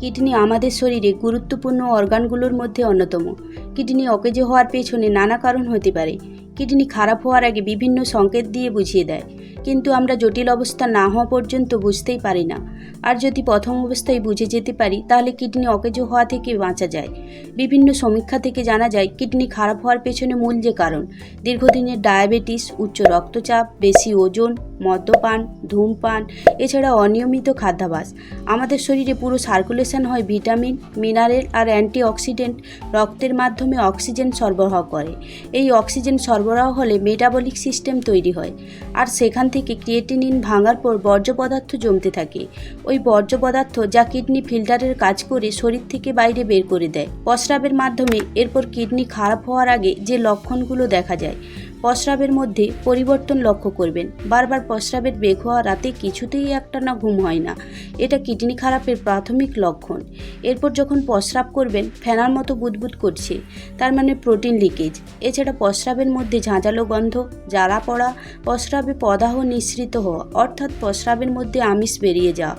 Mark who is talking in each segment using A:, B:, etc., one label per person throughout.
A: Kidney আমাদের শরীরে গুরুত্বপূর্ণ অর্গানগুলোর মধ্যে অন্যতম। কিডনি অকেজো হওয়ার পেছনে নানা কারণ হতে পারে। কিডনি খারাপ হওয়ার আগে বিভিন্ন সংকেত দিয়ে বুঝিয়ে দেয়। কিন্তু আমরা জটিল অবস্থা না হওয়া পর্যন্ত বুঝতেই পারি না। আর যদি প্রথম অবস্থায় বুঝে যেতে পারি, তাহলে কিডনি অকেজো হওয়া থেকে বাঁচা যায়। বিভিন্ন সমীক্ষা থেকে জানা যায়, কিডনি খারাপ হওয়ার পেছনে মূল যে কারণ, দীর্ঘদিনের ডায়াবেটিস, উচ্চ রক্তচাপ, বেশি ওজন, মদ্যপান, ধূমপান, এছাড়া অনিয়মিত খাদ্যাভাস। আমাদের শরীরে পুরো সার্কুলেশন হয় ভিটামিন মিনারেল আর অ্যান্টিঅক্সিডেন্ট রক্তের মাধ্যমে অক্সিজেন সরবরাহ করে। এই অক্সিজেন সরবরাহ হলে মেটাবলিক সিস্টেম তৈরি হয়। আর সেখান থেকে ক্রিয়েটিনিন ভাঙার পর বর্জ্য পদার্থ জমতে থাকে। ওই বর্জ্য পদার্থ যা কিডনি ফিল্টারের কাজ করে শরীর থেকে বাইরে বের করে দেয়। প্রস্রাবের মাধ্যমে এরপর কিডনি খারাপ হওয়ার আগে যে লক্ষণগুলো দেখা যায়। প্রস্রাবের মধ্যে পরিবর্তন লক্ষ্য করবেন। বারবার প্রস্রাবের বেগ হওয়া রাতে কিছুতেই একটা না ঘুম হয় না। এটা কিডনি খারাপের প্রাথমিক লক্ষণ। এরপর যখন প্রস্রাব করবেন, ফেনার মতো বুদবুদ করছে। তার মানে প্রোটিন লিকেজ। এছাড়া প্রস্রাবের মধ্যে ঝাঁঝালো গন্ধ, জ্বালা পড়া প্রস্রাবে পদাহ নিঃসৃত হওয়া, অর্থাৎ প্রস্রাবের মধ্যে আমিষ বেরিয়ে যাওয়া।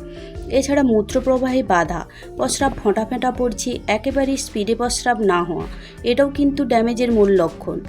A: এছাড়া মূত্রপ্রবাহে বাধা, প্রস্রাব ফোঁটা ফেঁটা পড়ছে একেবারেই স্পিডে প্রস্রাব না হওয়া, এটাও কিন্তু ড্যামেজের মূল লক্ষণ।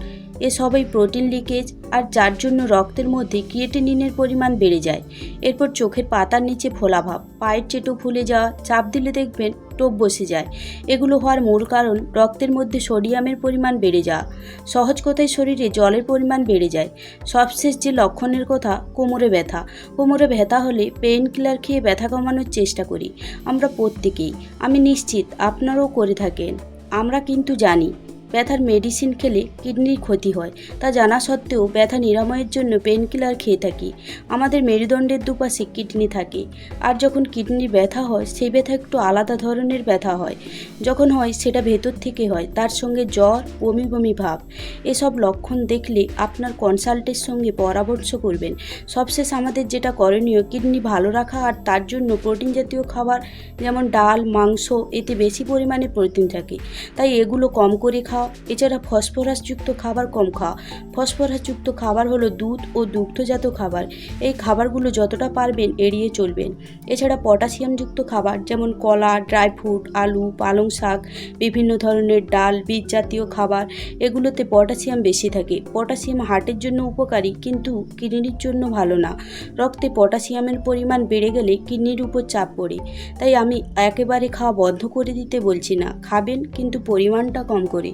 A: এসবই প্রোটিন লিকেজ, আর যার জন্য রক্তের মধ্যে ক্রিয়েটিনিনের পরিমাণ বেড়ে যায়। এরপর চোখের পাতার নিচে ফোলাভাব পায়ের চেটু ফুলে যাওয়া, চাপ দিলে দেখবেন টোপ বসে যায়। এগুলো হওয়ার মূল কারণ রক্তের মধ্যে সোডিয়ামের পরিমাণ বেড়ে যাওয়া। সহজ কথায় শরীরে জলের পরিমাণ বেড়ে যায়। সবশেষ যে লক্ষণের কথা, কোমরে ব্যথা। কোমরে ব্যথা হলে পেন কিলার খেয়ে ব্যথা কমানোর চেষ্টা করি। আমরা প্রত্যেকেই। আমি নিশ্চিত আপনারাও করে থাকেন। আমরা কিন্তু জানি। ব্যথার মেডিসিন খেলে কিডনির ক্ষতি হয়। তা জানা সত্ত্বেও ব্যথা নিরাময়ের জন্য পেনকিলার খেয়ে থাকি। আমাদের মেরুদণ্ডের দুপাশে কিডনি থাকে। আর যখন কিডনির ব্যথা হয় সেই ব্যথা একটু আলাদা ধরনের ব্যথা হয়। যখন হয়, সেটা ভেতর থেকে হয়, তার সঙ্গে জ্বর, বমি বমি ভাব। এসব লক্ষণ দেখলে আপনার কনসাল্টের সঙ্গে পরামর্শ করবেন। সবশেষ আমাদের যেটা করণীয় কিডনি ভালো রাখা আর তার জন্য প্রোটিন জাতীয় খাবার, যেমন ডাল, মাংস, এতে বেশি পরিমাণে প্রোটিন থাকে। তাই এগুলো কম করে খাওয়া এছাড়া ফসফরাসযুক্ত খাবার কম খাওয়া ফসফরাসযুক্ত খাবার হলো দুধ ও দুগ্ধজাত খাবার। এই খাবারগুলো যতটা পারবেন এড়িয়ে চলবেন। এছাড়া পটাশিয়ামযুক্ত খাবার যেমন কলা, ড্রাই ফ্রুট, আলু, পালং শাক, বিভিন্ন ধরনের ডাল, বীজ জাতীয় খাবার, এগুলোতে পটাশিয়াম বেশি থাকে। পটাশিয়াম হার্টের জন্য উপকারী কিন্তু কিডনির জন্য ভালো না। রক্তে পটাশিয়ামের পরিমাণ বেড়ে গেলে কিডনির উপর চাপ পড়ে। তাই আমি একেবারে খাওয়া বন্ধ করে দিতে বলছি না। খাবেন, কিন্তু পরিমাণটা কম করে।